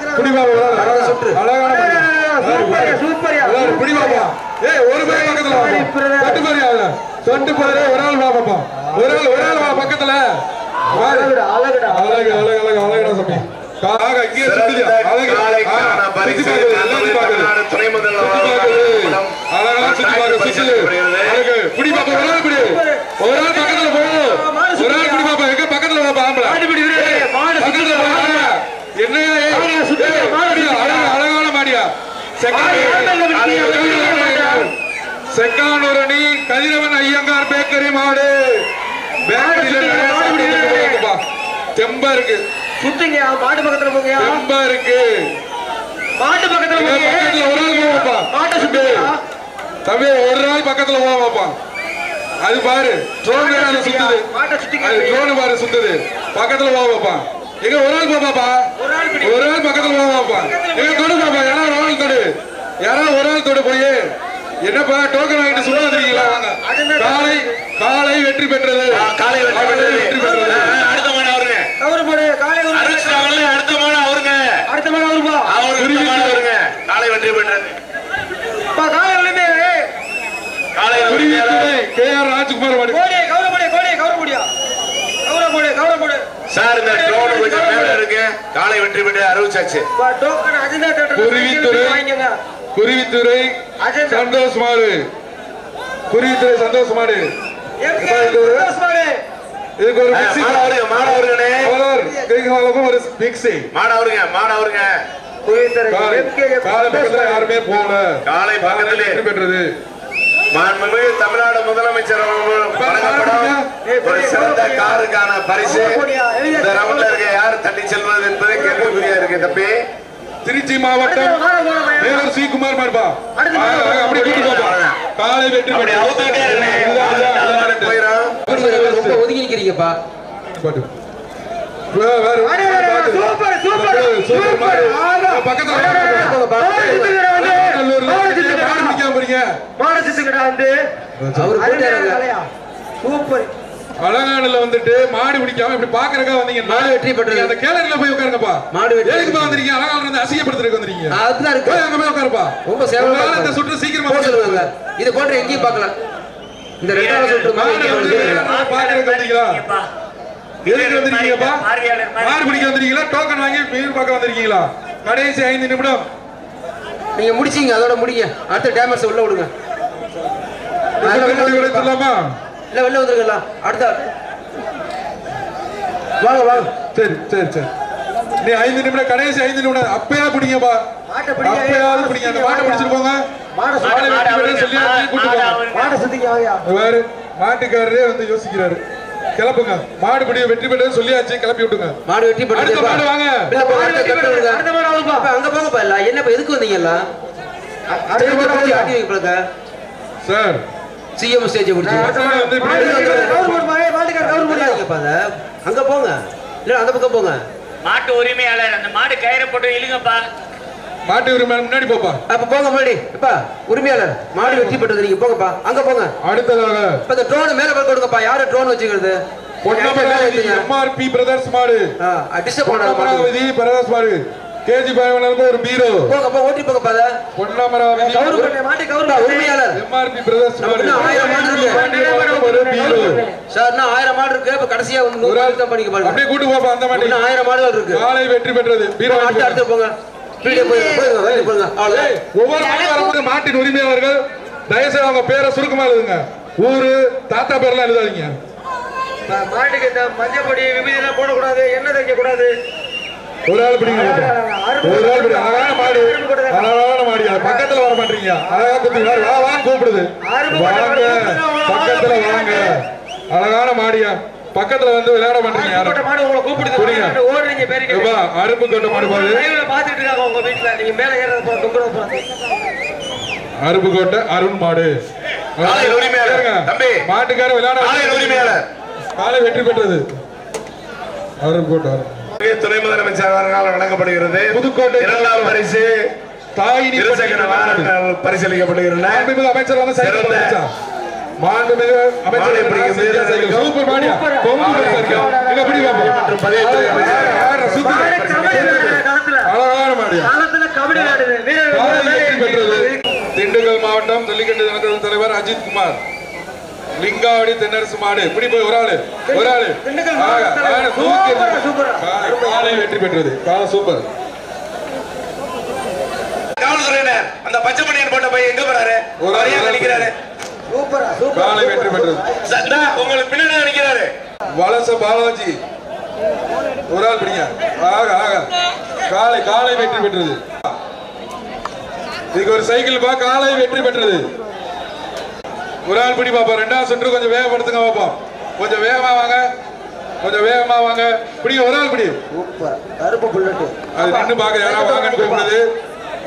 தொட்டு பாரு அவள தொட்டு பாரு. ஒரு ஆள் வா பாப்பா. ஒரு ஆள் ஒரு ஆள் வா பக்கத்துல. அழகுடா, அழகுடா. அழகு அழகு அழகு அழகுடா சாமி காக இங்கே சுத்துது அழகு. பரிசு. சுத்தி பாக்குது தமிழ்நாடு துணை முதல்வர் சுத்தி அழகா சுத்தி பாக்குது பரிசளிக்கப்படுகிறது. அழகு. புடி பாப்பா ஒரு ஆள் புடி ஒரு ஆள் பக்கத்துல போ ஒரு ஆள் புடி பாப்பா எங்க பக்கத்துல பாப்பா ஆம்பளை மாடு பிடி வீரரே, மாடு பக்கத்துல சுத்துது, போ மாடு. என்னையா ஏய், மாடியா, சுத்து, ஏய், மாடு மாடியா, சுத்துது. அழகு அழகான மாடியா மாடு விட்டியா, செக்கானூரணி கதிரவன் ஐயங்கார் பேக்கரி மாடு. தெம்பா இருக்கு. சுத்துங்க மாட்டு பக்கத்துல போங்க. தெம்பா இருக்கு. மாட்டு பக்கத்துல பக்கத்துல ஒரு ஆள் போவாப்பா. மாட்டை சுத்துங்க தம்பி. ஒரு ஆள் பக்கத்துல போவாப்பா. அது பாரு ட்ரோன் சுத்துது. அது ட்ரோன் பாரு சுத்துது. பக்கத்துல போவாப்பா. எங்க ஒரு ஆள் போப்பாப்பா ஒரு ஆள் பக்கத்துல போவாப்பா எங்க தொடு பாப்பா யாராவது ஒரு ஆள் தொடு யாராவது ஒரு ஆள் தொடு போய். என்னப்பா டோக்கன் வாங்கிட்டு சும்மா வந்துருக்கீங்களா? வாங்க. காலை காலை வெற்றி பெற்றது. காலை வெற்றி பெற்றது. வெற்றி பெற்றது. ஆ, அடுத்த மாடு அவருங்க. கவரு போடு. காலை அறிவிச்சிட்டாங்களே அடுத்த மாடு அவருங்க. அடுத்த மேல வருப்பா அவருக்கு அடுத்த மாடு அவருங்க. காலை வெற்றி பெற்றது. பா காலை விழுந்து காலை கே ஆர் ராஜ்குமார் மாடு. கோடி கவர போடு கோடி கவர போடியா போடு கவர போடு சார் இந்த ட்ரோன் கொஞ்சம் மேல இருக்கு காலை வெற்றி பெற்று அறிவிச்சாச்சு. குருவித்துறை சந்தோஷ் மாடு. குருவித்துறை சந்தோஷ் மாடு. இதுக்கு ஒரு கலர் கைகாலுக்கும் ஒரு காலை பக்கத்துல யாருமே போகல. காலை பக்கத்திலே. வெற்றி பெற்றது. மாண்புமிகு தமிழ்நாடு முதலமைச்சர் வழங்கப்படும் ஒரு சிறந்த காருக்கான பரிசு இந்த ரவுண்ட்ல இருக்க யார் தட்டி செல்வது என்பது கேள்விக்குறியா இருக்கு தம்பி திருச்சி மாவட்டம் மேலூர் சி குமார் ஆ, அப்படியே கூட்டு போப்பா காலை வெற்றி அப்படி இல்ல. போயிடும் ரொம்ப ஒதுங்கி நிக்கிறீங்கப்பா. பக்கத்துல அடே, அடே, அடே. போங்கப்பா. மாடு சுத்துக்கிற வந்து. அவரு சூப்பர். அலங்காடுல வந்துட்டு மாடு பிடிக்காம இப்படி பாக்குறக்கா வந்தீங்க. மாடு வெற்றி பெற்றது. அந்த கேலரியில போய் உட்காருங்கப்பா. மாடு வெற்றி எதுக்குப்பா வந்திருக்கீங்க? அலங்காடுல இருந்து அசிங்கப்படுத்துறதுக்கு வந்திருக்கீங்க. அதுதான் இருக்கு. போய் அங்க போய் உட்காருப்பா. ரொம்ப உங்களால இந்த. சுற்று சீக்கிரமா போக சொல்லுவாங்க. இது போன்ற எங்கேயும் பார்க்கலாம். இந்த ரெண்டாவது சுற்று மாடு பாக்குறதுக்கு வந்தீங்களா எதுக்கு வந்திருக்கீங்கப்பா? மாடு பிடிக்க வந்திருக்கீங்களா? டோக்கன் வாங்கி மீன் பார்க்க வந்திருக்கீங்களா? கடைசி ஐந்து நிமிடம். நீங்க முடிச்சீங்க அதோட முடிங்க. அடுத்த டேமேஜ் உள்ள விடுங்க. இல்ல வெளில வந்துருங்களா அடுத்த வாங்க வாங்க. சரி சரி சரி. நீ ஐந்து நிமிடம் கடைசி ஐந்து நிமிடம் அப்பயா பிடிங்கப்பா மாட்டை பிடிங்க. அப்பயாவது பிடிங்க அந்த மாட்டை பிடிச்சிட்டு போங்க மாடை மாடை வெட்டி விட சொல்லி கூட்டு போங்க மாட்டை சுத்திங்க மாட்டுக்காரரே வந்து யோசிக்கிறாரு. கிளப்புங்க மாடு பிடி வெற்றி பெற்றது சொல்லியாச்சு. கிளப்பி விட்டுங்க. மாடு வெட்டி அடுத்த மாடு வாங்க. அடுத்த மாடு அவுப்பா. அங்க போங்கப்பா இல்ல. என்னப்பா எதுக்கு வந்தீங்கல்ல அடுத்த மாடு. வைங்க. பிள்ளைங்க. சார். சிஎம் ஸ்டேஜ் முடிச்சு அடுத்த மாடு வந்து மாடு இப்படி சுத்துக்கிற. கவுரு போடு, மாடு, மாட்டுக்கார கவுரு போடு. போடாதீங்கப்பா அத. அங்க போங்க. இல்ல அந்த பக்கம் போங்க. மாட்டு உரிமையாளர் அந்த மாடு கயிறை போட்டு இழுங்கப்பா. மாட்டு உரிமை முன்னாடி போப்பா. அப்ப போங்க முன்னாடி. அப்பா உரிமையாளர் மாடு வெற்றி பெற்றது நீங்க போங்கப்பா. அங்க போங்க. அடுத்ததாக. இப்ப இந்த ட்ரோன் மேல போய் கொடுங்கப்பா. யாரு ட்ரோன் வச்சுக்கிறது? எம்ஆர்பி பிரதர்ஸ் மாடு. டிஸ்டர்ப் பண்ணாத பிரதர்ஸ் மாடு. கேஜி பயவனுக்கு ஒரு பீரோ. போங்க போ ஓட்டி போங்கப்பா அத. பொன்னமராவதி கவுரு மாட்டு கவுரு. உரிமையாளர். எம்ஆர்பி பிரதர்ஸ் மாடு. இன்னும் ஆயிரம் மாடு இருக்கு. ஒரு பீரோ. சார் இன்னும் ஆயிரம் மாடு இருக்கு. இப்ப கடைசியா வந்து நூறு ஒரு ஆள் மாடு தான் பண்ணிக்க பாருங்க. அப்படியே கூட்டு போப்பா அந்த மாட்டி ஆயிரம் மாடுகள் இருக்கு. காலை வெற்றி பெற்றது. பீரோ அடுத்து போங்க. ஒவ்வொரு வரும்போது மாட்டின் உரிமையாளர்கள் தயவுசெய்து அவங்க பேரை சுருக்கமா எழுதுங்க. ஊரு தாத்தா பேர்லாம் எழுதாதீங்க. மாட்டுக்கு இந்த மஞ்சள் பொடி விபூதி எல்லாம் போடக்கூடாது எண்ணெய் தைக்க கூடாது ஒரு ஆள் பிடிங்க ஒரு ஆள் பிடி அழகான மாடு. அழகான மாடி பக்கத்துல வர மாட்டீங்க. அழகா குத்தி வா வா வாங்க. கூப்பிடுது வாங்க பக்கத்துல வாங்க. அழகான மாடியா பக்கத்துல வந்து விளையாட மாட்டீங்க யாரும். மாடு உங்களை கூப்பிடுது புரியுங்க. ஓடுறீங்க பேருக்கு எப்பா, அருப்பு கொட்ட மாடு பாரு. லைவ்ல பாத்துட்டு இருக்காங்க உங்க வீட்டுல. நீங்க மேல ஏறது போ கும்பிட போறது அருப்புக்கோட்டை அருண் மாடு. காலை உரிமையாளர். தம்பி. மாட்டுக்கார விளையாட காலை உரிமையாளர். காலை வெற்றி பெற்றது. அருண். துணை முதலமைச்சர் அவர்களால் வழங்கப்படுகிறது. புதுக்கோட்டை இரண்டாம் பரிசு வாகனங்கள் பரிசீலிக்கப்படுகின்றன. அமைச்சர் மாண்புமிகு அமைச்சர் திண்டுக்கல் மாவட்டம் ஜல்லிக்கட்டு தினத்தது தலைவர் அஜித் குமார் லிங்காவடி தென்னரசு மாடு இப்படி போய் ஒரு ஆளு ஒரு ஆளு காலை வெற்றி பெற்றது காலை சூப்பர் காவல்துறையினர் அந்த பச்சை மணியன் போட்ட பையன் எங்க போறாரு ஒரு அழிக்கிறாரு காலை வெற்றி பெற்றது. உங்களுக்கு பின்னாடி நினைக்கிறாரு வலச பாலாஜி. ஒரு ஆள் பிடிங்க. ஆக ஆக. காலை காலை வெற்றி பெற்றது. இதுக்கு ஒரு சைக்கிள் பா காலை வெற்றி பெற்றது. ஒரு ஆள் பிடி பாப்பா ரெண்டாவது சுற்று கொஞ்சம் வேகப்படுத்துங்க பாப்பா கொஞ்சம் வேகமா வாங்க. கொஞ்சம் வேகமா வாங்க. பிடிங்க ஒரு ஆள் பிடி. சூப்பர். கருப்பு புல்லட்டு. அது நின்று பார்க்க யாரா வாங்கன்னு கூப்பிடுது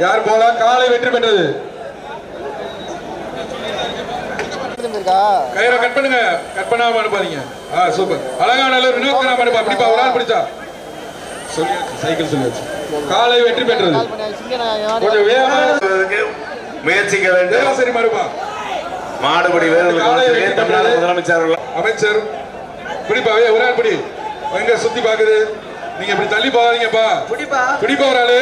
யார் போலாம் காலை வெற்றி பெற்றது. கயிறை கட் பண்ணுங்க. கட் பண்ணாம அனுப்பாதீங்க. ஆ சூப்பர். அழகா நல்ல வினோத் அனுப்பா அப்படிப்பா ஒரு ஆள் பிடிச்சா. சொல்லியாச்சு சைக்கிள் சொல்லியாச்சு. காலை வெற்றி பெற்றது. கொஞ்சம் முயற்சிக்க வேண்டும். தேவசரி மறுப்பா. மாடுபடி முதலமைச்சர் அமைச்சர் பிடிப்பா வே ஒரு ஆள் பிடி. எங்க சுத்தி பாக்குது? நீங்க இப்படி தள்ளி போகாதீங்கப்பா. பிடிப்பா? பிடிப்பா ஒரு ஆளு.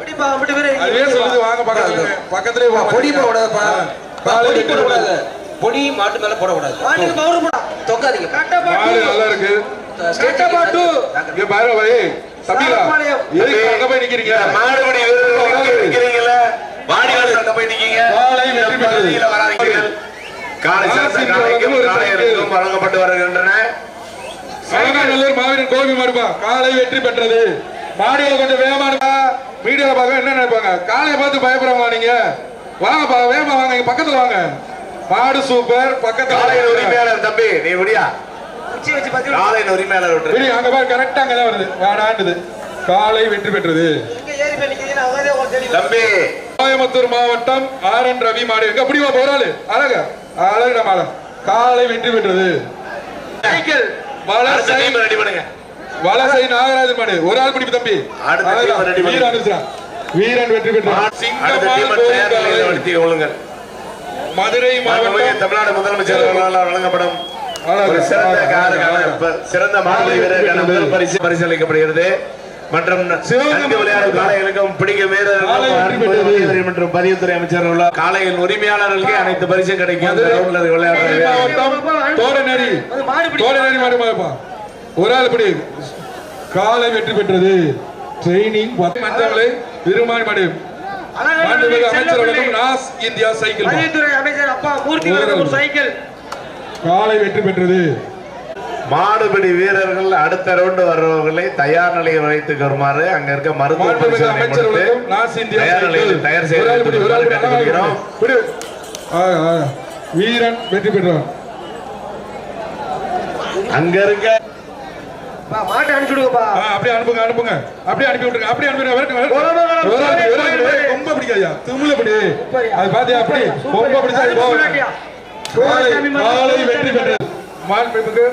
பிடிப்பா அப்படி அதுவே சொல்லுது வாங்க பக்கத்துல பக்கத்துலயே வா. பொடி போடக்கூடாதுப்பா ஆ, காலை வெற்றி பொடி மாட்டு மேல போடக்கூடாது. மாட்டுக்கு பவுடர் போடா. தொக்காதீங்க கட்டப்பாட்டு. மாடு நல்லா இருக்கு. கட்டப்பாட்டு. இங்க பாரு பாய். தம்பிலா. சாரப்பாளையம். எதுக்கு அங்க போய் நிக்கிறீங்க. மாடுபடி நிக்கிறீங்கல்ல? வாடிவாசல் அந்த போய் நிக்கீங்க காலை வெற்றி பெற்றது. பகுதியில வராதீர்கள் காலை சிறந்த காலைக்கும் வழங்கப்பட்டு வருகின்றன. அலங்காநல்லூர் மாவீரன் கோபி மாடுப்பா காலை வெற்றி பெற்றது. மாடுகளை கொஞ்சம் வேகமா இருப்பா மீடியால பார்க்க என்ன நினைப்பாங்க? காலையை பார்த்து பயப்படுறவங்க நீங்க? வாங்கப்பா வேகமா வாங்க இங்க பக்கத்துல வாங்க. மாடு சூப்பர். பக்கத்துல காலையின் உரிமையாளர் தம்பி. நீ பத்தி காலையின் உரிமையாளர் விட்டு விடு, அங்க பாரு கரெக்டா அங்கதான் வருது. வாடாண்டுது காலை வெற்றி பெற்றது. தம்பி. கோயம்புத்தூர் மாவட்டம் ஆர் என் ரவி மாடு. எங்க பிடிவா போறாளு அழகா. அழகுடா மாடு காலை வெற்றி பெற்றது. சைக்கிள். வலசை. ரெடி பண்ணுங்க. வலசை நாகராஜன் மாடு. ஒரு ஆள் பிடிப்பு தம்பி. அழகா. வீரன் வெற்றி பெற்றான். அடுத்த மதுரை மாவட்டம் தமிழ்நாடு முதலமைச்சர் அவர்களால் வழங்கப்படும் சிறந்த வீரருக்கான முதல் பரிசு பரிசளிக்கப்படுகிறது. மற்றும் சிவகங்கை நன்கு விளையாடும் காளைகளுக்கும் பிடிக்க காளை வெற்றி வீரர்களுக்கும் பெற்றது. வீரர் மற்றும் பதிவுத்துறை அமைச்சர் உள்ள காளையின் உரிமையாளர்களுக்கு அனைத்து பரிசும் கிடைக்கும். மாடு மாடுப்பா. ஒரு ஆள் காலை வெற்றி பெற்றது. ட்ரைனிங் விருமானி மாடு. இந்தியா சைக்கிள் மாடு. பதிவுத்துறை அமைச்சர் அப்பா மூர்த்தி அவர்களுக்கு ஒரு சைக்கிள். காலை வெற்றி பெற்றது. மாடுபிடி வீரர்கள் அடுத்த ரவுண்டு வர்றவர்களை தயார் நிலையில் வைத்துக் வருமாறு அங்க இருக்க மருத்துவ பரிசோதனை கொடுத்து அவர்களும் நாஸ் இந்தியா தயார் நிலையில். தயார் செய்து. வீரன் வெற்றி பெற்றான் அங்க இருக்க மாட்டை அனுப்பிச்சு விடுங்கப்பா ஆ, அப்படியே அனுப்புங்க அனுப்புங்க. அப்படியே அனுப்பி விட்டுருங்க. அப்படியே அனுப்பி. கோலமா. ரொம்ப பிடிக்காதயா? திமுல பிடி. சூப்பர்யா. அது பாத்தியா அப்படி? ரொம்ப பிடிச்சா. காலை வெற்றி. பெற்றது.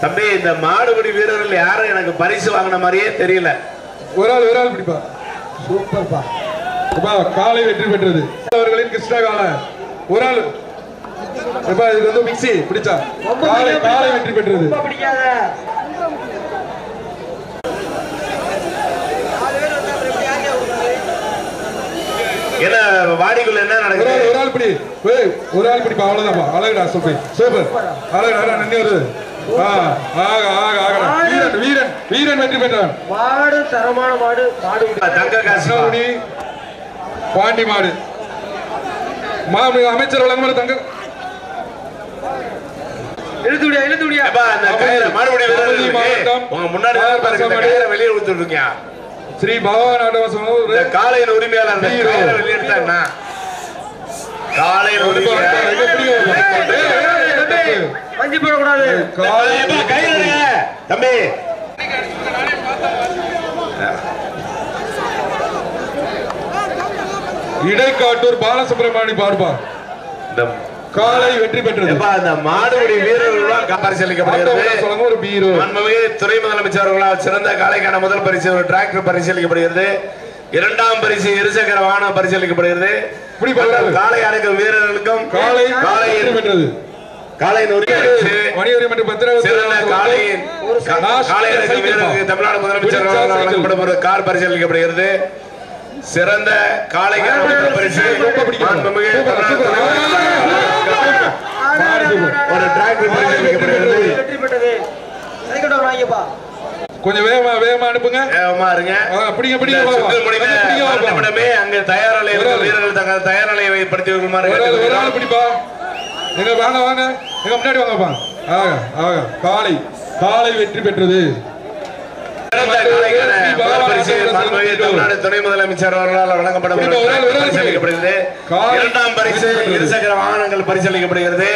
தம்பி இந்த மாடுபிடி வீரர்கள் யாரும் எனக்கு பரிசு வாங்கின மாதிரியே தெரியல. ஒரு ஆள் ஒரு ஆள் பிடிப்பா. சூப்பர்ப்பா. அப்பா காலை வெற்றி பெற்றது. அவர்களின் கிருஷ்ண கால. ஒரு ஆள். இது வந்து மிக்ஸி பிடிச்சா. காலை. காலை வெற்றி பெற்றது ரொம்ப பிடிக்காத நாலு பேர் வந்தா அப்புறம் எப்படி யாரையா விடுறது? என்ன வாடிக்குள்ள என்ன நடக்குது? ஒரு ஆள் பிடி. ஏய் ஒரு ஆள் பிடிப்பா அவ்வளவுதான்ப்பா. அழகுடா சூப்பர் சூப்பர் அழகுடா நின்று வருது. ஆக ஆக ஆகடா. வீரன் வீரன் வீரன் வெற்றி பெற்றான் மாடு தரமான மாடு மாடு. தங்க கிருஷ்ணகுடி பாண்டி மாடு. மாண்புமிகு அமைச்சர் வழங்குமாறு தங்க இழுத்து விடியா இழுத்து விடியா. எப்பா, அந்த கயிறை மாடுபிடி வீரர்களுக்கு மாவட்டம் உங்க முன்னாடி வெளியே இருக்கீங்க. ஸ்ரீ பகவான் ஆட்டவாசம் இந்த காளையின் உரிமையாளர் காளையின் உரிமையாளர். வஞ்சி போடக்கூடாது. தம்பி. இடைக்காட்டூர் பாலசுப்ரமணி பாடுபா இந்த காலை வெற்றி பெற்றது. இந்த மாடுபிடி வீரர்களால் பரிசீலிக்கப்படுகிறது ஒரு பீரோ. மாண்புமிகு முதலமைச்சர் அவர்களால் சிறந்த காளைக்கான முதல் பரிசு ஒரு டிராக்டர் பரிசீலிக்கப்படுகிறது. இரண்டாம் பரிசு இருசக்கர வாகனம் பரிசீலிக்கப்படுகிறது. காளை அடக்கும் வீரர்களுக்கும் காலை வெற்றி பெற்றது. தமிழ்நாடு முதலமைச்சர் கார் பரிசீலிக்கப்படுகிறது. சிறந்த முதல் பரிசு. ஒரு டிராக்டர் கொஞ்சம் வேகமா வேகமா அனுப்புங்க. வேகமா இருங்க. ஆ, பிடிங்க இந்த பிடிங்க பாப்பா. சுற்று முடிந்த கொஞ்சம் பிடிங்க பாப்பா. மறுநிமிடமே அங்கு தயார் நிலையில். வீரர்கள் தங்கள் தயார் நிலையை வருமாறு ஒரு. ஆள் பிடிப்பா. எங்க வாங்க வாங்க. எங்க முன்னாடி வாங்கப்பா ஆக ஆக. காலை காலை வெற்றி பெற்றது. துணை முதலமைச்சர் அவர்களால் வழங்கப்படும் இரண்டாம் பரிசு இருசக்கர வாகனங்கள் பரிசளிக்கப்படுகிறது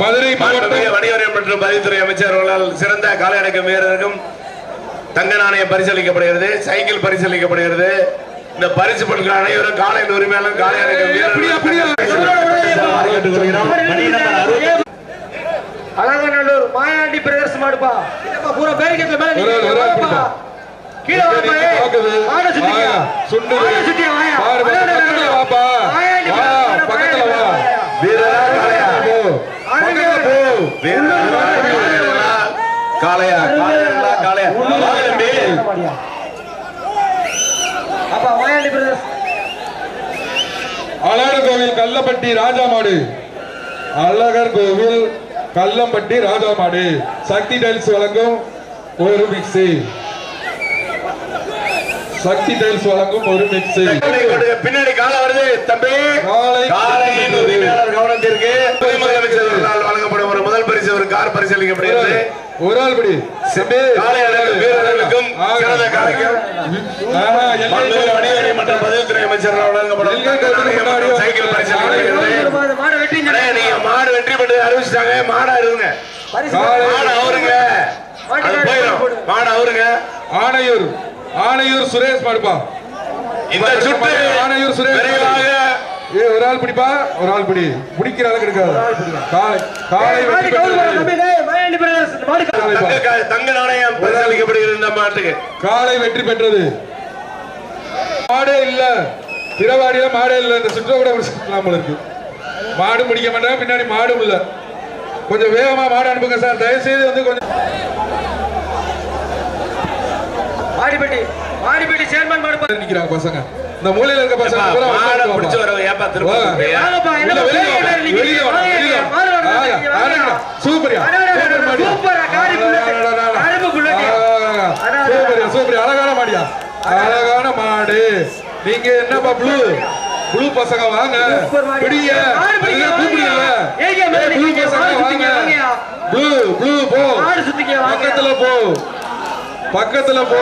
மதுரை மாண்புமிகு மாவட்டம் வணிகவரி மற்றும் பதிவுத்துறை அமைச்சர் அவர்களால் சிறந்த காலை அடக்கம் வீரருக்கும் தங்க நாணயம் பரிசளிக்கப்படுகிறது சைக்கிள் பரிசளிக்கப்படுகிறது இந்த பரிசு பொருட்கள் அனைவரும் காலை உரிமையாளர் காலை அடக்கம் அப்படியா, அப்படியா? வீரர்கள் கேட்டுக்கொள்கிறோம் அழகநல்லூர் மாயாண்டி பிரதர்ஸ் மாடுப்பா என்னப்பா பூரா பேரிக்கெட்ல மேல பிடிப்பா. கீழே வாப்பா ஏய். பாக்குது. மாடை சுத்திக்க. ஆ, சுண்டுது. மாடை சுத்திக்க வாயா. பாரு, பக்கத்துல வாப்பா. மாயாண்டி வா, பக்கத்துல மாயாண்டி வா. வீரரா காளையா போ. பக்கத்துல போ. வீரர்களா காளையா காளையா காளையா தம்பி. அப்பா மாயாண்டி பிரதர்ஸ் அழகர் கோவில் கல்லப்பட்டி ராஜா மாடு அழகர் கோவில் கல்லம்பட்டி ராஜா மாடு சக்தி டைல்ஸ் வழங்கும் ஒரு மிக்ஸி சக்தி டைல்ஸ் வழங்கும் ஒரு மிக்ஸி பின்னாடி காலை வருது தம்பி. கவனத்திற்கு வழங்கப்படும் ஒரு முதல் பரிசு ஒரு கார் பரிசளிக்கப்படுகிறது. ஒரு ஆள் படி. செம்பே. காளை அழகு வீரர்களுக்கும். சிறந்த வணிகவரி மற்றும் பதிவுத்துறை அமைச்சர் வழங்கப்படும். சைக்கிள் மாடு மாடு வெற்றி அண்ணே, நீங்க மாடு வெற்றி பெற்று அறிவிச்சிட்டாங்க. மாடா இருங்க. மாடு அவருங்க. மாடு அவருங்க. ஆணையூர் ஆணையூர் சுரேஷ் மாடுப்பா இந்த சுற்று ஆணையூர் சுரேஷ் விரைவாக ஏ ஒரு ஆள் பிடிப்பா? ஒரு ஆள் பிடி. பிடிக்கிற அளவுக்கு இருக்காது காலை. தங்க கா- தங்க நாணயம் பரிசளிக்கப்படுகிறது இந்த மாட்டுக்கு. காலை வெற்றி பெற்றது. மாடே இல்ல. பிறவாடியில மாடே இல்ல. இந்த சுற்ற கூட இருக்கு. மாடு முடிக்க மாட்டாங்க பின்னாடி மாடும் இல்ல கொஞ்சம் வேகமா மாடு அனுப்புங்க சார் தயவு செய்து வந்து கொஞ்சம் மாடிப்பட்டி மாடிப்பட்டி சேர்மன் மாடுப்பா நிக்கிறாங்க பசங்க இந்த மூலையில இருக்க பசங்க பூரா மாடை பிடிச்சு வாப்பா. வரவங்க ஏப்பா திரும்ப வா. சொல்றியா? வாங்கப்பா என்ன வெளிய வாங்க, வெளிய வாங்க, வெளிய. மாடு. சூப்பர்யா சூப்பர். சூப்பரா, காரி அடடடட. சூப்பர்யா, சூப்பர்யா. அழகான மாடியா அழகான மாடு நீங்க என்னப்பா ப்ளூ ப்ளூ பசங்க வாங்க. பிடிங்க. கூப்பிடுங்க. நிக்கிறீங்க, பசங்க வாங்க. ப்ளூ ப்ளூ போ. பக்கத்துல போ. பக்கத்துல போ.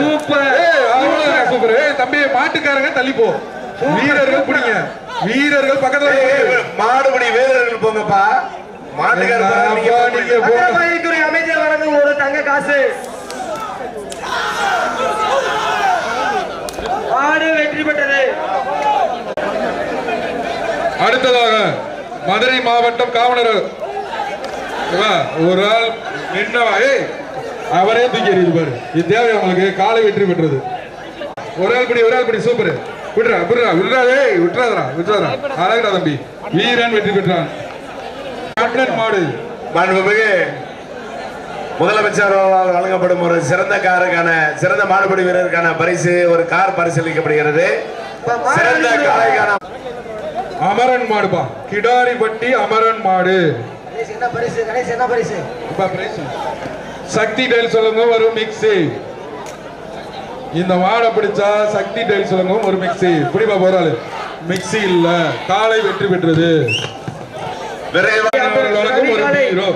சூப்பர். ஏய் அவ்வளவுதான் சூப்பர். ஏய் தம்பி மாட்டுக்காரங்க தள்ளி போ. வீரர்கள் பிடிங்க. வீரர்கள் பக்கத்துல. மாடுபிடி வீரர்கள் போங்கப்பா. மாட்டுக்கார என்னப்பா நீங்க நீங்க போங்க. போ. அறநிலையத்துறை அமைச்சர் வழங்கும் ஒரு தங்க காசு. மாடு வெற்றி பெற்றது. அடுத்ததாக மதுரை மாவட்டம் காவலர் ஒரு ஆள் நின்னவா ஏய் அவரே தூக்கி எறியுது பாரு. இது தேவை உங்களுக்கு காலை வெற்றி பெற்றது. ஒரு ஆள் பிடி ஒரு ஆள் பிடி சூப்பர். விடுறா விடுறா விடுறா ஏய் விட்டுறாதரா விட்டுறாதரா அழகுடா தம்பி. வீரன் வெற்றி பெற்றான். மாடு. மாண்புமிகு முதலமைச்சர் அவர்களால் வழங்கப்படும் ஒரு சிறந்த காருக்கான சிறந்த மாடுபிடி வீரருக்கான பரிசு ஒரு கார் பரிசீலிக்கப்படுகிறது. சிறந்த காளைக்கான அமரன் மாடுப்பா. கிடாரிப்பட்டி அமரன் மாடு. சக்தி டைல் சொல்லுங்க ஒரு மிக்ஸி இந்த மாடை பிடிச்சா சக்தி டைல் சொல்லுங்க ஒரு மிக்ஸி பிடிப்பா போறாரு மிக்ஸி இல்ல. காலை வெற்றி பெற்றது. விரைவாக ஒரு ஹீரோ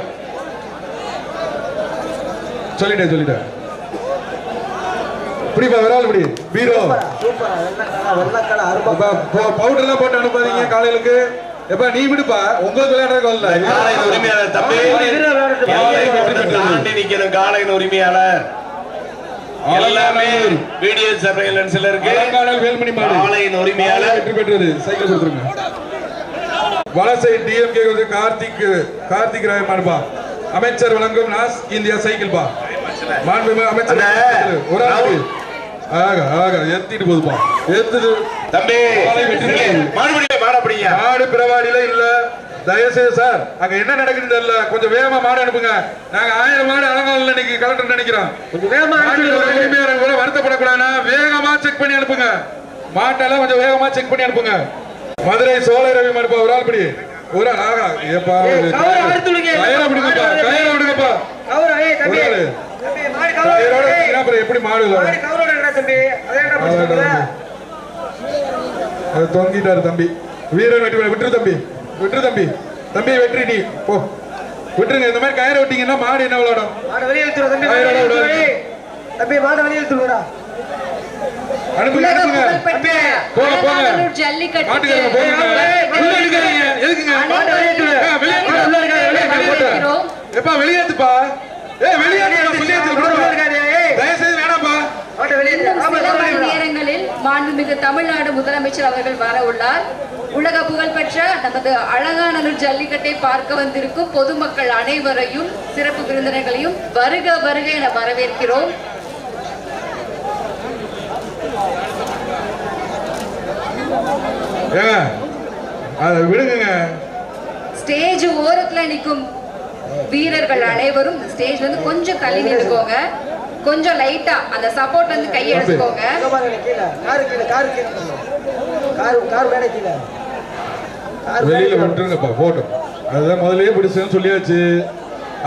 சொல்லிட்டேன் சொல்லிட்டேன். பிடிப்பா ஒரு ஆள் பிடி. பீரோ. சூப்பரா வெள்ளக்கடா வெள்ளக்கடா அருமை பவுடர் எல்லாம் போட்டு அனுப்பாதீங்க காலையிலுக்கு. எப்ப நீ விடுப்பா. உங்களுக்கு விளையாடுறதுக்கு வரல உரிமையாளர் தம்பி. நிக்கணும் காளையின் உரிமையாளர். எல்லாமே வீடியோ சர்வேலன்ஸ்ல இருக்கு. வேல்மணி மாடு. காளையின் உரிமையாளர். வெற்றி பெற்றது. சைக்கிள் கொடுத்துருங்க. வலசை டிஎம்கே கார்த்திக் கார்த்திக் ராய் மாடுபா அமைச்சர் வழங்கும் நாஸ் இந்தியா சைக்கிள் பா. மாண்புமிகு அமைச்சர். ஒரு ஆள் ஆக ஆக ஏத்திட்டு போதுப்பா. ஏத்துது தம்பி. மறுபடியும் மாடப்பிடிங்க மாடு பிரவாடியில இல்ல. தயவுசெய்து சார் அங்க என்ன நடக்குதுன்னு தெரியல. கொஞ்சம் வேகமா மாடு அனுப்புங்க. நாங்க ஆயிரம் மாடு அலங்காலில் இன்னைக்கு கலெக்டர் நினைக்கிறோம். உரிமையாளர் கூட வருத்தப்படக்கூடாதுன்னா வேகமா செக் பண்ணி அனுப்புங்க. மாட்டெல்லாம் கொஞ்சம் வேகமா செக் பண்ணி அனுப்புங்க. மதுரை சோழ ரவி மறுப்பா ஒரு ஆள் படி. ஒரு ஆள் ஆகா. ஏப்பா. கயிறை விடுங்கப்பா கயிறை விடுங்கப்பா மாடு எப்படி? அதை தொங்கிட்டாரு தம்பி. வீரன் வெற்றி விட்டுரு தம்பி. விட்டுரு தம்பி. தம்பி வெற்றி நீ. போ. விட்டுருங்க. இந்த மாதிரி கயிறை விட்டீங்கன்னா மாடு என்ன விளையாடும்? மாடு வெளியே இழுத்துரு, தம்பி, கயிறோட வெளியே இழுத்துரு, விடாதீங்க. ஏய். தம்பி மாடு வெளியே இழுத்துருடா அனுப்புங்க உலக அனுப்புங்க. மாண்புமிகு தமிழ்நாடு முதலமைச்சர் அவர்கள் வர உள்ளார். உலக புகழ்பெற்ற நமது அழகாநல்லூர் ஜல்லிக்கட்டை பார்க்க வந்திருக்கும் பொதுமக்கள் அனைவரையும் சிறப்பு விருந்தினர்களையும் வருக வருக என வரவேற்கிறோம். ஸ்டேஜ் ஓரத்துல நிற்கும் வீரர்கள் அனைவரும் ஸ்டேஜ் வந்து கொஞ்சம் தள்ளி நின்னுக்கோங்க கொஞ்சம் லைட்டா அந்த சப்போர்ட் வந்து கை எடுத்துக்கோங்க. இங்க பாருங்க, கீழே. காரு கீழே, காரு கீழே. காரு காரு மேலே கீழே. காரு மேலே வெளியில. விட்டுருங்கப்பா போட்டோம் அதுதான் முதல்லயே பிடிச்சேன்னு சொல்லியாச்சு.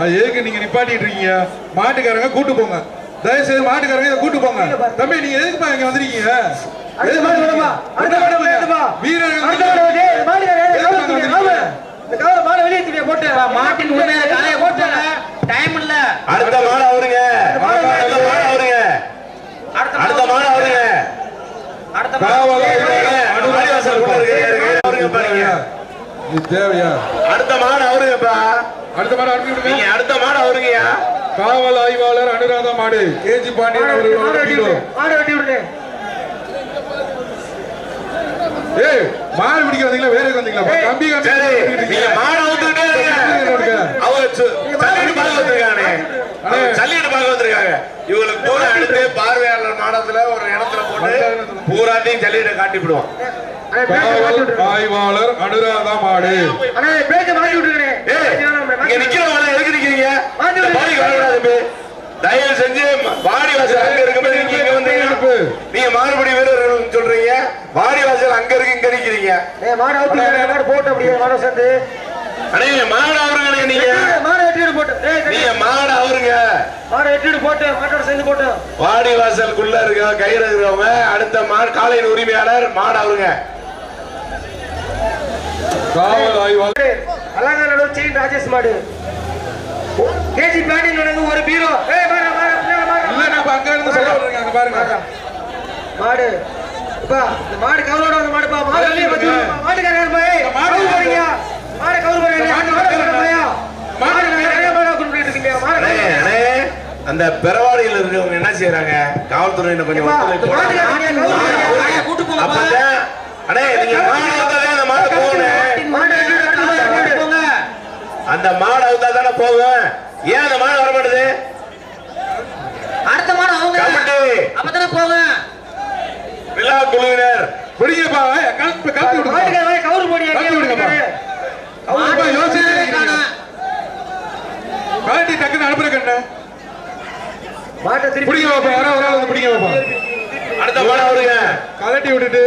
அது எதுக்கு நீங்க நிப்பாட்டிட்டு இருக்கீங்க? மாட்டுக்காரங்க கூட்டு போங்க. தயவு செய்து மாட்டுக்காரங்க இதை கூட்டு போங்க. தம்பி நீங்க எதுக்குப்பா இங்க வந்திருக்கீங்க? வீரர்கள் போட்டு. மாட்டின் உண்மையில கலையை போட்டாங்க டைம் இல்ல அடுத்த மாடு அவருங்க அடுத்த மாடு அவருங்க அடுத்த மாடு அவருங்க அடுத்த தேவையா அடுத்த மாடு அவருங்கப்பா அடுத்த மாடு விடுங்க நீங்க அடுத்த மாடு அவருங்கய்யா காவல் ஆய்வாளர் அனுராதா மாடு கேஜி பாண்டியன் அவர்கள் வெட்டி கிலோ விடு. மாடு வெட்டி விடு. ஏய் மாடு பிடிக்க வந்தீங்களா வேற வந்தீங்களா கம்பி கம்பி நீங்க இருக்கீங்க. மாடு அவுத்துக்கிட்டே இருங்க. இருங்க அவங்க சல்லிட்டு பார்க்க வந்திருக்கானே சல்லிட்டு பார்க்க வந்திருக்காங்க இவங்களுக்கு பார்வையாளர் மாடத்துல ஒரு இடத்துல போட்டு பூராத்தையும் சல்லிட்டு காட்டி விட்டுரு. ஆய்வாளர் அனுராதா மாடு பேச்சை மாத்தி விட்டுருக்கண்ணே. ஏய் பேச்சை வேணாம், இங்க மாத்தி விட்டுரு. நிக்கிறவங்க எதுக்கு நிக்கிறீங்க. பாடிக்கு வரக்கூடாது. தயவு செஞ்சு வாடி வாசல் அங்க இருக்கும்போது நீங்க வந்தீங்க நீங்க மாறுபடி வீரர்கள் சொல்றீங்க. வாடி வாசல் அங்க இருக்கு இங்க நிக்கிறீங்க போட்டு அப்படியே மாடு சேர்த்து. அண்ணே மாடு அவருங்க நீங்க. மாடு வெட்டிட்டு போட்டு. நீங்க மாடு அவருங்க மாடு வெட்டிட்டு போட்டு, மாட்டோட சேர்ந்து போட்டு. வாடி வாசலுக்குள்ள இருக்க கயிறு இருக்கிறவங்க அடுத்த மாடு காலையின் உரிமையாளர் மாடு அவருங்க காவல் ஆய்வாளர் ராஜேஷ் மாடு. கேஜி பாண்டியன் உனக்கு ஒரு பீரோ ஏய் மாடு மாடு பிள்ளைங்க, மாடு இல்ல நான் அங்க இருந்து சொல்ல வர்றேங்க அங்க பாருங்க மாடு அப்பா இந்த மாடு கவரோட வந்து மாடுப்பா மாடு இருப்பா ஏய் மாடு போறீங்க மாடு கவர் போறீங்க அந்த பெறவாடியில் இருக்கவங்க என்ன செய்யறாங்க காவல்துறையினர் கொஞ்சம் ஒத்துழைப்பு. அப்பதான் அண்ணே நீங்க மாடு அவுத்தாதான் அந்த மாடு போகணும் மாடு வெட்டிட்டு அடுத்த மாடு போங்க அந்த மாடு அவுத்தா தானே போகும் ஏன் அந்த மாடு வர மாட்டேது அடுத்த மாடு அவங்க. அப்பதானே போங்க விழா குழுவினர். கலப்பு கலப்பி விடுங்க கவுரு போடியா கழட்டி விடுங்கப்பா. கவுருப்பா, யோசிச்சு. கழட்டி டக்குன்னு அனுப்புற கண்ணு. மாட்டை திருப்பி பிடிங்க பாப்பா யாரோ ஒரு ஆள் வந்து பிடிங்க பாப்பா. அடுத்த மாடு அவருங்க கலட்டி விட்டுட்டு.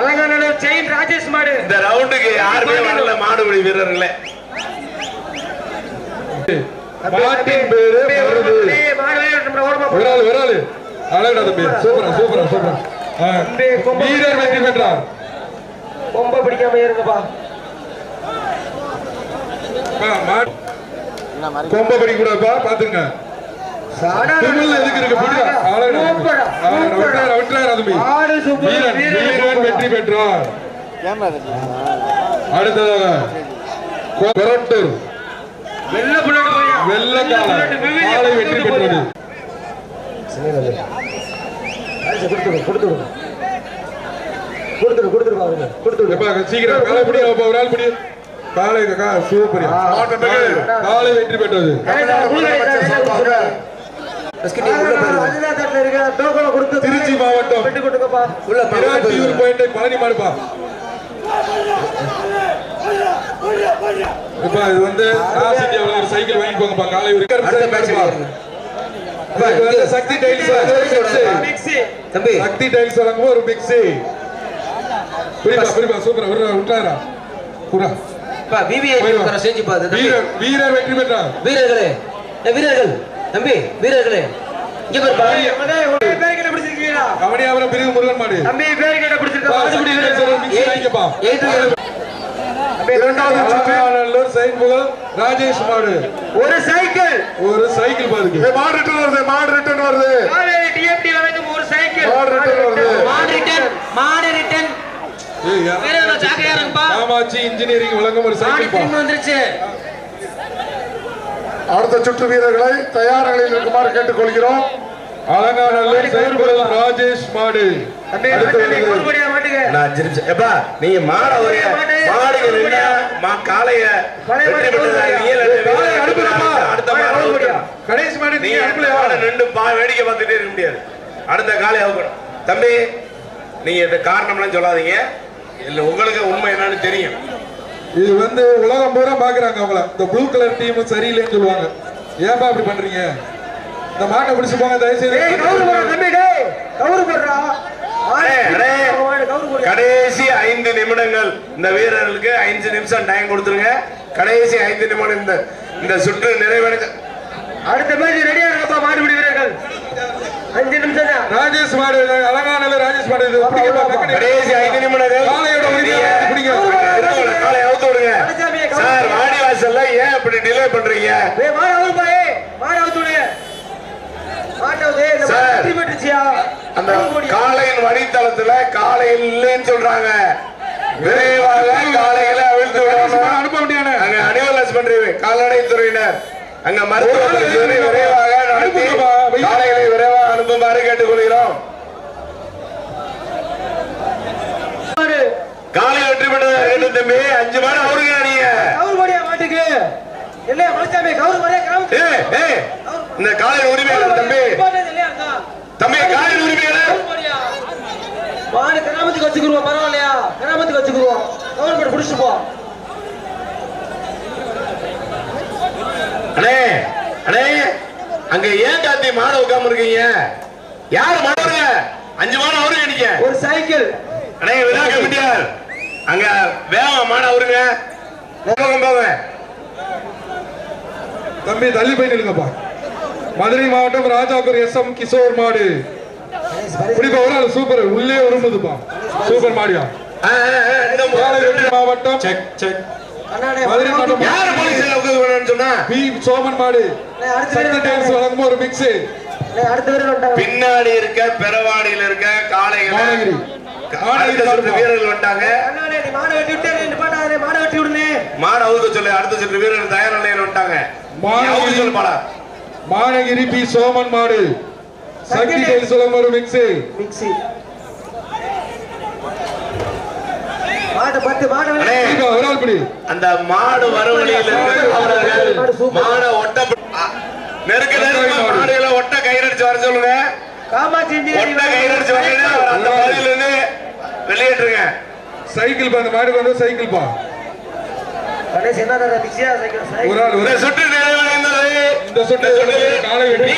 அலங்காநல்லூர் செயின் ராஜேஷ் மாடு. இந்த ரவுண்டுக்கு யாருமே வரல மாடுபிடி வீரர்களே. மாட்டின் பேரு மருது. ஒரு ஆள் அழகடா தம்பி. சூப்பரா சூப்பரா சூப்பரா வீரர் வெற்றி பெற்றார். ரொம்ப பிடிக்காம மா- கொம்ப பிடிக்க கூடாதுப்பா பாத்துங்க வெற்றி பெற்றார். அடுத்ததாக வெள்ளக்கால காலை. வெற்றி பெற்றது. சீக்கிரம் காலை பிடி ஒரு ஆள் பிடி காலை சூப்பர் காலை வெற்றி பெற்றது. திருச்சி மாவட்டம். பழனி மாடுப்பா. இப்ப இது வந்து ஒரு சைக்கிள் வாங்கி போங்கப்பா காலை ஒரு சக்தி டைல்ஸ் ஒரு சக்தி டைல்ஸ் வழங்கும் ஒரு மிக்ஸி புரியுமா புரியுமா சூப்பரா விடுறா விட்டாரா புறா பா விவிஐபி உட்கார ஸ்டேஜ் பாத்து தம்பி. வீரர் வெற்றி பெற்றார் வீரர்களே. வீரர்கள். தம்பி வீரர்களே. பாரு. பேர் கவனியாபுரம் பிரிவு முருகன் மாடு. தம்பி பேர் கிட்ட பிடிச்சிருக்கா சக்தி டைல்ஸ் ஒரு மிக்ஸி வாங்கிக்கப்பா எயிட் வீரர்கள். இரண்டாவது ராஜேஷ் மாடு. ஒரு சைக்கிள். ஒரு சைக்கிள் மாடு ரிட்டர்ன் வருது மாடு ரிட்டர்ன் வருது. காவேரி டிஎம்டி வழங்கும் ஒரு சைக்கிள். மாடு ரிட்டர்ன் வருது. மாடு ரிட்டன் மாடு ரிட்டன் ஏய், யாரா- வீரர்கள் ஜாக்கிரதையா இருங்கப்பா. காமாட்சி இன்ஜினியரிங் வழங்கும் ஒரு சைக்கிள் வந்துருச்சு. அடுத்த சுற்று வீரர்களை தயார் நிலையில் இருக்குமாறு கேட்டுக்கொள்கிறோம். அலங்காநல்லூர் சைன்முகல் ராஜேஷ் மாடு. அடுத்து நான் நீங்க மாட ஒரு மாடுங்க நின்னா மா அவுக்கணும். கடைசி மாடு மாடை நின்று பா வேடிக்கை பார்த்துட்டே இருக்க முடியாது. அடுத்த காலை அவுக்கணும் தம்பி நீங்க இந்த காரணம்லாம் சொல்லாதீங்க. இல்ல உங்களுக்கு உண்மை என்னன்னு தெரியும். இது வந்து உலகம் பூரா பாக்குறாங்க அவங்கள. இந்த ப்ளூ கலர் டீம் சரியில்லைன்னு சொல்லுவாங்க. ஏன்பா அப்படி பண்றீங்க? இந்த மாட்டை பிடிச்சு போங்க தயவு ஏய் கவுரு போடுறா. கடைசி ஐந்து நிமிடங்கள். இந்த வீரர்களுக்கு ஐந்து நிமிஷம் டைம் கொடுத்துருங்க. கடைசி ஐந்து நிமிடம் இந்த இந்த சுற்று நிறைவடைந்த அடுத்த மேட்ச் ரெடியா இருக்கப்பா மாடுபிடி வீரர்கள். அஞ்சு நிமிஷம் தான். ராஜேஷ் மாடு அலங்காநல்லூர் ராஜேஷ் மாடு இது. கடைசி ஐந்து நிமிடங்கள். உரிமையை பிடிங்க. காலை அவுத்து விடுங்க. சார் வாடி வாசல்ல ஏன் இப்படி டிலே பண்றீங்க? ஏய் மாடு அவுரு பாயே மாடு அவுத்து விடு. மாட்டு அவுத்து சார். அந்த காளையின் வழித்தளத்துல காலை இல்லைன்னு சொல்றாங்க. விரைவாக காளைகளை அவிழ்த்து அனுப்ப முடியாது அங்க அனிவலஸ் பண்றீங்க கால்நடை துறையினர் அங்க மருத்துவமனை விரைவாக நடத்தி காளைகளை விரைவாக அனுப்புமாறு கேட்டுக்கொள்கிறோம். காலை வெற்றி வேண்டும் தம்பி? அஞ்சு மாடு அவருங்க நீங்க. கவுரு மாட்டுக்கு? இல்ல மலைச்சாமி கவுரு ஏய், இந்த காலையின் உரிமையாளர் தம்பி தம்பி காலையின் உரிமையாளர் மாடு வச்சுக்குருவோம் பரவாயில்லையா? கிராமத்துக்கு வச்சுக்குருவோம். கவுரு போட்டு பிடிச்சிட்டு போ. அண்ணே அண்ணே அங்க ஏன் காந்தி மாடு உட்கார்ந்து இருக்கீங்க? யார் மாடுங்க? அஞ்சு மாடு அவருங்க நீங்க ஒரு சைக்கிள். அண்ணே விழா கமிட்டியார். அங்க வேக மாடு அவருங்க. போங்க. தம்பி தள்ளி போய் நில்லுங்கப்பா. மதுரை மாவட்டம் ராஜாபுர் எஸ் எம் கிஷோர் மாடு. பிடிப்பா ஒரு ஆள் சூப்பர் உள்ளே உருமுதுப்பா சூப்பர் மாடியா? மாவட்டம்? செக் மதுரை மாவட்டம். யார் போலீஸ்ல உட்கார்ந்து சொன்னா? பி. சோமன் மாடு. அடுத்த சக்தி டைல்ஸ் வழங்கும் ஒரு மிக்ஸ் பின்னாடி இருக்க பெறவாடியில் இருக்க காளைகளை வீரர்கள் நீ மாடு வெட்டி விட்டு நீ நிப்பாட்டாதே மாடு வெட்டி விடுனே. மாடு அவுக்க சொல்லி அடுத்த சுற்று வீரர்கள் தயார் நிலையில் வந்துட்டாங்க. மாநகிரி பி. சோமன் மாடு. சக்தி டைல்ஸ் வழங்கும் ஒரு மிக்ஸ். மிக்ஸி. மாடு பத்து மாடு ஒரு ஆள் பிடி. அந்த மாடு வறுவழியில் இருக்கு அவர்கள் மாடை ஒட்ட நெருக்க நெருக்க மாடுகளை ஒட்ட கயிறடிச்சு வர சொல்லுங்க. காமாட்சி ஒட்ட கயிறடிச்சு வரீங்க அந்த பகுதியில இருந்து வெளியேற்றுங்க. சைக்கிள் பா அந்த மாடு வந்து சைக்கிள் பா. ஒரு ஆள். சுற்று நிறைவடைந்தது இந்த சுற்று காலை நீ